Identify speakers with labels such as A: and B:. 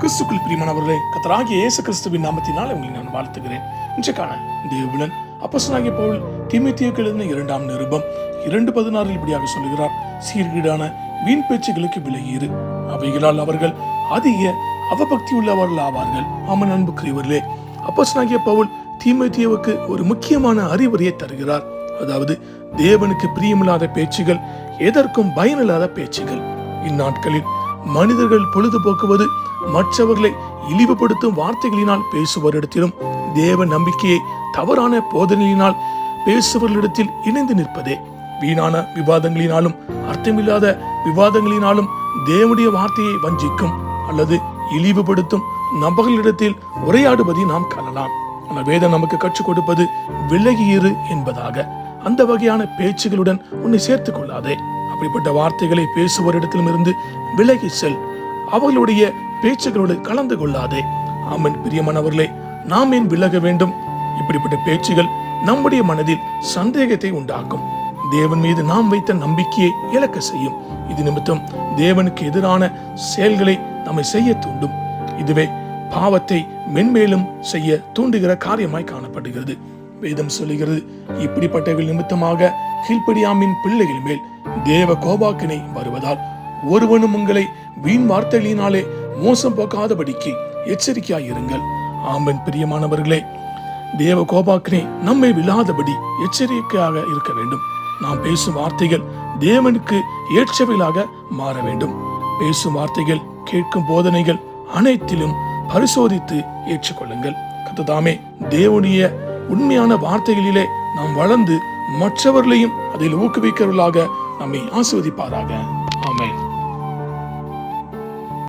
A: கிறிஸ்துக்குள் பிரியமானவர்களே கத்தராகிய இயேசு கிறிஸ்துவின் நாமத்தினால் உங்களை நான் வாழ்த்துகிறேன். இன்றைக்கான தேவலன் அப்பசனாகிய பவுல் தீமைத்தியக்கு எழுதின இரண்டாம் நிருபம் இரண்டு பதினாறில் இப்படியாக சொல்லுகிறார் சீர்கீடான வீண் பேச்சுகளுக்கு விலகியிரு அவைகளால் அவர்கள் அதிக அவபக்தி உள்ளவர்கள் ஆவார்கள். ஆமன் அன்புக்குரியவர்களே அப்பசனாகிய பவுல் தீமைத்தியவுக்கு ஒரு முக்கியமான அறிவுரையை தருகிறார். அதாவது தேவனுக்கு பிரியமில்லாத பேச்சுகள் எதற்கும் பயனில்லாத பேச்சுகள். இந்நாட்களில் மனிதர்கள் பொழுதுபோக்குவது மற்றவர்களை இழிவுபடுத்தும் வார்த்தைகளினால் பேசுவரிடத்திலும் தேவ நம்பிக்கையை தவறான போதனையினால் பேசுபவர்களிடத்தில் இணைந்து நிற்பதே. வீணான விவாதங்களினாலும் அர்த்தமில்லாத விவாதங்களினாலும் தேவனுடைய வார்த்தையை வஞ்சிக்கும் அல்லது இழிவுபடுத்தும் நபர்களிடத்தில் உரையாடுவதை நாம் காணலாம். ஆனால் வேதம் நமக்கு கற்றுக் கொடுப்பது விலகியிரு என்பதாக. அந்த வகையான பேச்சுகளுடன் உன்னை சேர்த்துக் கொள்ளாதே. அப்படிப்பட்ட வார்த்தைகளை பேசுவோரிடத்திலும் இருந்து விலகி செல். அவர்களுடைய பேச்சுகளோடு கலந்து கொள்ளாதே. ஆமன். பிரியமானவர்களே நாம் ஏன் விலக வேண்டும்? இப்படிப்பட்ட பேச்சுகள் நம்முடைய மனதில் சந்தேகத்தை உண்டாக்கும். தேவன் மீது நாம் வைத்த நம்பிக்கையை இழக்க செய்யும். இது நிமித்தம் தேவனுக்கு எதிரான செயல்களை நம்மை செய்ய தூண்டும். இதுவே பாவத்தை மென்மேலும் செய்ய தூண்டுகிற காரியமாய் காணப்படுகிறது. வேதம் சொல்லுகிறது இப்படிப்பட்டவர்கள் நிமித்தமாக கீழ்ப்படியாமின் பிள்ளைகள் மேல் தேவ கோபாக்கினை வருவதால் ஒருவனும் உங்களை வீண் வார்த்தைகளினாலே மோசம் போக்காதபடிக்கு எச்சரிக்கையாயிருங்கள். ஆம்பன் பிரியமானவர்களே. தேவ கோபாக்கினை நம்மை விழாதபடி எச்சரிக்கையாக இருக்க வேண்டும். நாம் பேசும் வார்த்தைகள் தேவனுக்கு ஏற்றவைகளாக மாற வேண்டும். பேசும் வார்த்தைகள் கேட்கும் போதனைகள் அனைத்திலும் பரிசோதித்து ஏற்றுக்கொள்ளுங்கள். கத்ததாமே தேவனுடைய உண்மையான வார்த்தைகளிலே நாம் வளர்ந்து மற்றவர்களையும் அதில் ஊக்குவிக்கிறவர்களாக நம்மை ஆஸ்வதிப்பாராக ஆமேன்.